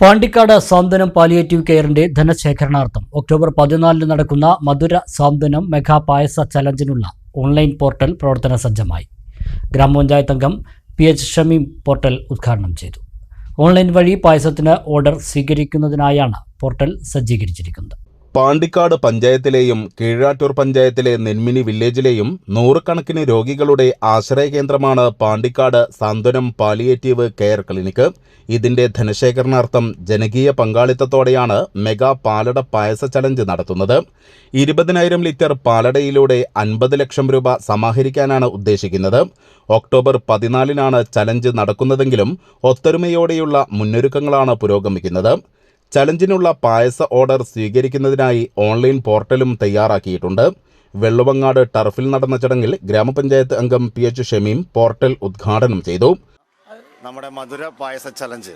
Pandikkad Santhwanam palliative കെയറിന്റെ ധനശേഖരണാർത്ഥം October പതിനാലിന് നടക്കുന്ന മധുര സാന്ത്വനം മെഗാ പായസ ചലഞ്ചിനുള്ള ഓൺലൈൻ പോർട്ടൽ പ്രവർത്തന സജ്ജമായി. ഗ്രാമപഞ്ചായത്ത് അംഗം പി എച്ച് ഷമീം പോർട്ടൽ ഉദ്ഘാടനം ചെയ്തു. ഓൺലൈൻ വഴി പായസത്തിന് ഓർഡർ സ്വീകരിക്കുന്നതിനായാണ് പോർട്ടൽ സജ്ജീകരിച്ചിരിക്കുന്നത്. പാണ്ടിക്കാട് പഞ്ചായത്തിലെയും കീഴാറ്റൂർ പഞ്ചായത്തിലെ നെന്മിനി വില്ലേജിലെയും നൂറുകണക്കിന് രോഗികളുടെ ആശ്രയ കേന്ദ്രമാണ് Pandikkad Santhwanam palliative care clinic ഇതിന്റെ ധനശേഖരണാർത്ഥം ജനകീയ പങ്കാളിത്തത്തോടെയാണ് മെഗാ പാലട പായസ ചലഞ്ച് നടത്തുന്നത്. ഇരുപതിനായിരം ലിറ്റർ പാലടയിലൂടെ അൻപത് ലക്ഷം രൂപ സമാഹരിക്കാനാണ് ഉദ്ദേശിക്കുന്നത്. ഒക്ടോബർ പതിനാലിനാണ് ചലഞ്ച് നടക്കുന്നതെങ്കിലും ഒത്തൊരുമയോടെയുള്ള മുന്നൊരുക്കങ്ങളാണ് പുരോഗമിക്കുന്നത്. ചലഞ്ചിനുള്ള പായസ ഓർഡർ സ്വീകരിക്കുന്നതിനായി ഓൺലൈൻ പോർട്ടലും തയ്യാറാക്കിയിട്ടുണ്ട്. വെള്ളുവങ്ങാട് ടർഫിൽ നടന്ന ചടങ്ങിൽ ഗ്രാമപഞ്ചായത്ത് അംഗം പി എച്ച് ഷമീം പോർട്ടൽ ഉദ്ഘാടനം ചെയ്തു. നമ്മുടെ മധുര പായസ ചലഞ്ച്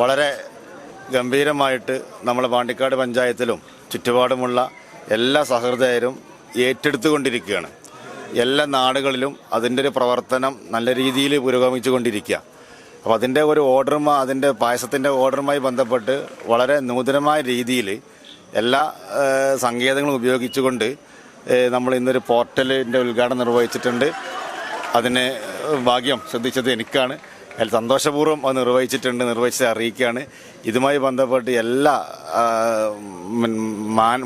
വളരെ ഗംഭീരമായിട്ട് നമ്മുടെ പാണ്ടിക്കാട് പഞ്ചായത്തിലും ചുറ്റുപാടുമുള്ള എല്ലാ സഹൃദയരും ഏറ്റെടുത്തുകൊണ്ടിരിക്കുകയാണ്. എല്ലാ നാടുകളിലും അതിന്റെ ഒരു പ്രവർത്തനം നല്ല രീതിയിൽ പുരോഗമിച്ചുകൊണ്ടിരിക്കുക. അപ്പോൾ അതിന്റെ ഒരു ഓർഡറും അതിന്റെ പായസത്തിന്റെ ഓർഡറുമായി ബന്ധപ്പെട്ട് വളരെ നൂതനമായ രീതിയിൽ എല്ലാ സങ്കേതങ്ങളും ഉപയോഗിച്ചുകൊണ്ട് നമ്മൾ ഇന്നൊരു പോർട്ടലിന്റെ ഉദ്ഘാടനം നിർവഹിച്ചിട്ടുണ്ട്. അതിന് ഭാഗ്യം ശ്രദ്ധിച്ചത് എനിക്കാണ്. അതിൽ സന്തോഷപൂർവം അത് നിർവഹിച്ചിട്ടുണ്ട് നിർവഹിച്ചത് അറിയിക്കുകയാണ്. ഇതുമായി ബന്ധപ്പെട്ട് എല്ലാ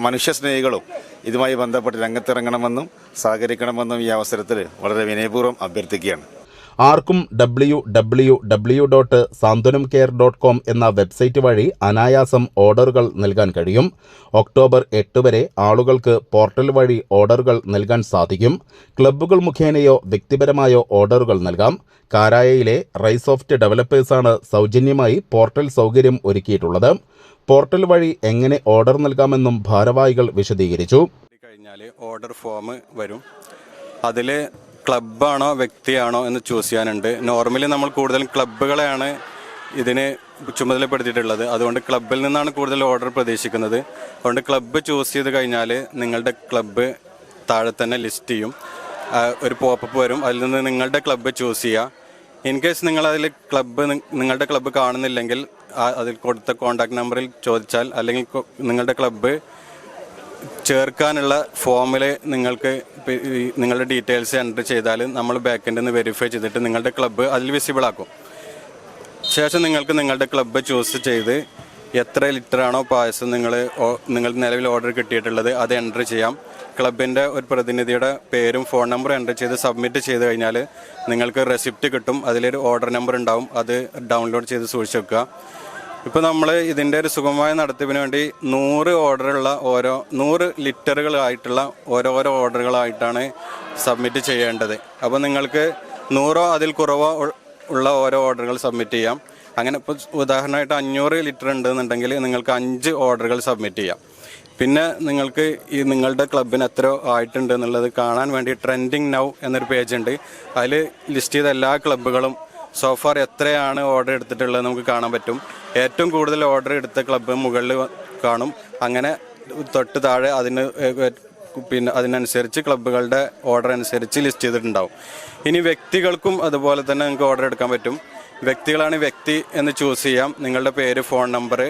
മനുഷ്യസ്നേഹികളും ഇതുമായി ബന്ധപ്പെട്ട് രംഗത്തിറങ്ങണമെന്നും സഹകരിക്കണമെന്നും ഈ അവസരത്തിൽ വളരെ വിനയപൂർവം അഭ്യർത്ഥിക്കുകയാണ്. ആർക്കും W W W dot Santhwanam care dot com എന്ന വെബ്സൈറ്റ് വഴി അനായാസം ഓർഡറുകൾ നൽകാൻ കഴിയും. ഒക്ടോബർ എട്ട് വരെ ആളുകൾക്ക് പോർട്ടൽ വഴി ഓർഡറുകൾ നൽകാൻ സാധിക്കും. ക്ലബ്ബുകൾ മുഖേനയോ വ്യക്തിപരമായോ ഓർഡറുകൾ നൽകാം. കാരായയിലെ റൈസോഫ്റ്റ് ഡെവലപ്പേഴ്സാണ് സൗജന്യമായി പോർട്ടൽ സൗകര്യം ഒരുക്കിയിട്ടുള്ളത്. പോർട്ടൽ വഴി എങ്ങനെ ഓർഡർ നൽകാമെന്നും ഭാരവാഹികൾ വിശദീകരിച്ചു. കഴിഞ്ഞാൽ ഓർഡർ ഫോം വരും. അതിൽ ക്ലബ്ബാണോ വ്യക്തിയാണോ എന്ന് ചൂസ് ചെയ്യാനുണ്ട്. നോർമലി നമ്മൾ കൂടുതലും ക്ലബ്ബുകളെയാണ് ഇതിന് ചുമതലപ്പെടുത്തിയിട്ടുള്ളത്. അതുകൊണ്ട് ക്ലബ്ബിൽ നിന്നാണ് കൂടുതൽ ഓർഡർ പ്രതീക്ഷിക്കുന്നത്. അതുകൊണ്ട് ക്ലബ്ബ് ചൂസ് ചെയ്ത് കഴിഞ്ഞാൽ നിങ്ങളുടെ ക്ലബ്ബ് താഴെ തന്നെ ലിസ്റ്റ് ചെയ്യും. ഒരു പോപ്പപ്പ് വരും. അതിൽ നിന്ന് നിങ്ങളുടെ ക്ലബ്ബ് ചൂസ് ചെയ്യുക. ഇൻ കേസ് നിങ്ങൾ അതിൽ ക്ലബ്ബ് നിങ്ങളുടെ ക്ലബ്ബ് കാണുന്നില്ലെങ്കിൽ അതിൽ കൊടുത്ത കോൺടാക്ട് നമ്പറിൽ ചോദിച്ചാൽ അല്ലെങ്കിൽ നിങ്ങളുടെ ക്ലബ്ബ് ചേർക്കാനുള്ള ഫോമിൽ നിങ്ങൾക്ക് നിങ്ങളുടെ ഡീറ്റെയിൽസ് എന്റർ ചെയ്താൽ നമ്മൾ ബാക്കിന്റെ നിന്ന് വെരിഫൈ ചെയ്തിട്ട് നിങ്ങളുടെ ക്ലബ്ബ് അതിൽ വിസിബിൾ ആക്കും. ശേഷം നിങ്ങൾക്ക് നിങ്ങളുടെ ക്ലബ്ബ് ചൂസ് ചെയ്ത് എത്ര ലിറ്ററാണോ പായസം നിങ്ങൾ നിങ്ങൾ നിലവിൽ ഓർഡർ കിട്ടിയിട്ടുള്ളത് അത് എന്റർ ചെയ്യാം. ക്ലബിന്റെ ഒരു പ്രതിനിധിയുടെ പേരും ഫോൺ നമ്പറും എന്റർ ചെയ്ത് സബ്മിറ്റ് ചെയ്ത് കഴിഞ്ഞാൽ നിങ്ങൾക്ക് റെസിപ്റ്റ് കിട്ടും. അതിലൊരു ഓർഡർ നമ്പർ ഉണ്ടാവും. അത് ഡൗൺലോഡ് ചെയ്ത് സൂക്ഷിച്ച് വെക്കുക. ഇപ്പോൾ നമ്മൾ ഇതിന്റെ ഒരു സുഗമമായ നടത്തിപ്പിന് വേണ്ടി നൂറ് ഓർഡറുള്ള ഓരോ നൂറ് ലിറ്ററുകളായിട്ടുള്ള ഓരോരോ ഓർഡറുകളായിട്ടാണ് സബ്മിറ്റ് ചെയ്യേണ്ടത്. അപ്പോൾ നിങ്ങൾക്ക് നൂറോ അതിൽ കുറവോ ഉള്ള ഓരോ ഓർഡറുകൾ സബ്മിറ്റ് ചെയ്യാം. അങ്ങനെ ഇപ്പോൾ ഉദാഹരണമായിട്ട് അഞ്ഞൂറ് ലിറ്റർ ഉണ്ടെന്നുണ്ടെങ്കിൽ നിങ്ങൾക്ക് അഞ്ച് ഓർഡറുകൾ സബ്മിറ്റ് ചെയ്യാം. പിന്നെ നിങ്ങൾക്ക് ഈ നിങ്ങളുടെ ക്ലബിന് എത്ര ആയിട്ടുണ്ട് എന്നുള്ളത് കാണാൻ വേണ്ടി ട്രെൻഡിങ് നൗ എന്നൊരു പേജ് ഉണ്ട് അതിൽ ലിസ്റ്റ് ചെയ്ത എല്ലാ ക്ലബ്ബുകളും സോഫാർ എത്രയാണ് ഓർഡർ എടുത്തിട്ടുള്ളത് നമുക്ക് കാണാൻ പറ്റും. ഏറ്റവും കൂടുതൽ ഓർഡർ എടുത്ത ക്ലബ്ബ് മുകളിൽ കാണും. അങ്ങനെ തൊട്ട് താഴെ അതിന് പിന്നെ അതിനനുസരിച്ച് ക്ലബ്ബുകളുടെ ഓർഡർ അനുസരിച്ച് ലിസ്റ്റ് ചെയ്തിട്ടുണ്ടാവും. ഇനി വ്യക്തികൾക്കും അതുപോലെ തന്നെ നിങ്ങൾക്ക് ഓർഡർ എടുക്കാൻ പറ്റും. വ്യക്തികളാണ് വ്യക്തി എന്ന് ചൂസ് ചെയ്യാം. നിങ്ങളുടെ പേര് ഫോൺ നമ്പർ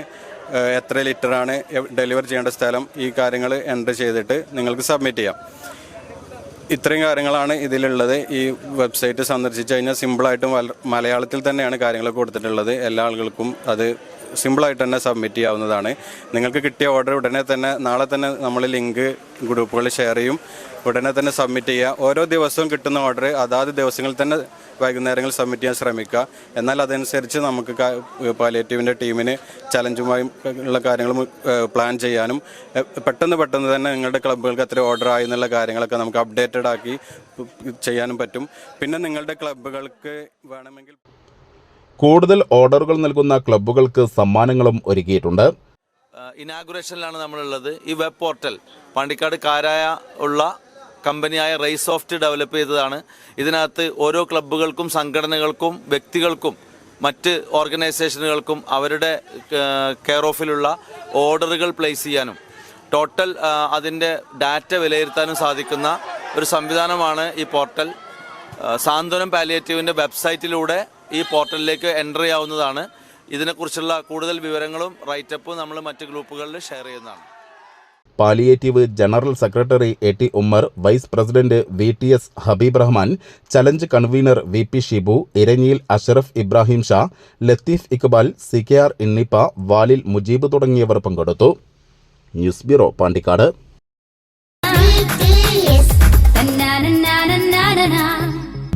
എത്ര ലിറ്ററാണ് ഡെലിവർ ചെയ്യേണ്ട സ്ഥലം ഈ കാര്യങ്ങൾ എന്റർ ചെയ്തിട്ട് നിങ്ങൾക്ക് സബ്മിറ്റ് ചെയ്യാം. ഇത്രയും കാര്യങ്ങളാണ് ഇതിലുള്ളത്. ഈ വെബ്സൈറ്റ് സന്ദർശിച്ച് കഴിഞ്ഞാൽ സിമ്പിളായിട്ടും മലയാളത്തിൽ തന്നെയാണ് കാര്യങ്ങൾ കൊടുത്തിട്ടുള്ളത്. എല്ലാ ആളുകൾക്കും അത് സിമ്പിളായിട്ട് തന്നെ സബ്മിറ്റ് ചെയ്യാവുന്നതാണ്. നിങ്ങൾക്ക് കിട്ടിയ ഓർഡർ ഉടനെ തന്നെ നാളെ തന്നെ നമ്മൾ ലിങ്ക് ഗ്രൂപ്പുകളിൽ ഷെയർ ചെയ്യും. ഉടനെ തന്നെ സബ്മിറ്റ് ചെയ്യുക. ഓരോ ദിവസവും കിട്ടുന്ന ഓർഡർ അതാത് ദിവസങ്ങളിൽ തന്നെ വൈകുന്നേരങ്ങളിൽ സബ്മിറ്റ് ചെയ്യാൻ ശ്രമിക്കുക. എന്നാൽ അതനുസരിച്ച് നമുക്ക് പാലിയേറ്റീവിന്റെ ടീമിന് ചലഞ്ചുമായി ഉള്ള കാര്യങ്ങൾ പ്ലാൻ ചെയ്യാനും പെട്ടെന്ന് പെട്ടെന്ന് തന്നെ നിങ്ങളുടെ ക്ലബ്ബുകൾക്ക് എത്ര ഓർഡർ ആയി എന്നുള്ള കാര്യങ്ങളൊക്കെ നമുക്ക് അപ്ഡേറ്റഡ് ആക്കി ചെയ്യാനും പറ്റും. പിന്നെ നിങ്ങളുടെ ക്ലബ്ബുകൾക്ക് വേണമെങ്കിൽ കൂടുതൽ ഓർഡറുകൾ നൽകുന്ന ക്ലബ്ബുകൾക്ക് സമ്മാനങ്ങളും ഒരുക്കിയിട്ടുണ്ട്. ഇനാഗുറേഷനിലാണ് നമ്മളുള്ളത്. ഈ വെബ് പോർട്ടൽ പാണ്ടിക്കാട് കാരായ ഉള്ള കമ്പനിയായ റൈസോഫ്റ്റ് ഡെവലപ്പ് ചെയ്തതാണ്. ഇതിനകത്ത് ഓരോ ക്ലബ്ബുകൾക്കും സംഘടനകൾക്കും വ്യക്തികൾക്കും മറ്റ് ഓർഗനൈസേഷനുകൾക്കും അവരുടെ കെയർ ഓഫിലുള്ള ഓർഡറുകൾ പ്ലേസ് ചെയ്യാനും ടോട്ടൽ അതിന്റെ ഡാറ്റ വിലയിരുത്താനും സാധിക്കുന്ന ഒരു സംവിധാനമാണ് ഈ പോർട്ടൽ. സാന്ത്വനം പാലിയേറ്റീവിന്റെ വെബ്സൈറ്റിലൂടെ ഈ പോർട്ടലിലേക്ക് എന്റർ ചെയ്യാവുന്നതാണ് ഇതിനെക്കുറിച്ചുള്ള കൂടുതൽ വിവരങ്ങളും റൈറ്റപ്പും നമ്മൾ മറ്റ് ഗ്രൂപ്പുകളിൽ ഷെയർ ചെയ്യുന്നതാണ്. Palliative general secretary A T Ummer vice president V T S Habeeb Rahman challenge convener V P Shibu Iranjiyil Ashraf Ibrahim Sha Latheef Iqbal C K R ഇന്നിപ്പ വാലിൽ മുജീബ് തുടങ്ങിയവർ പങ്കെടുത്തു. News bureau Pandikkad.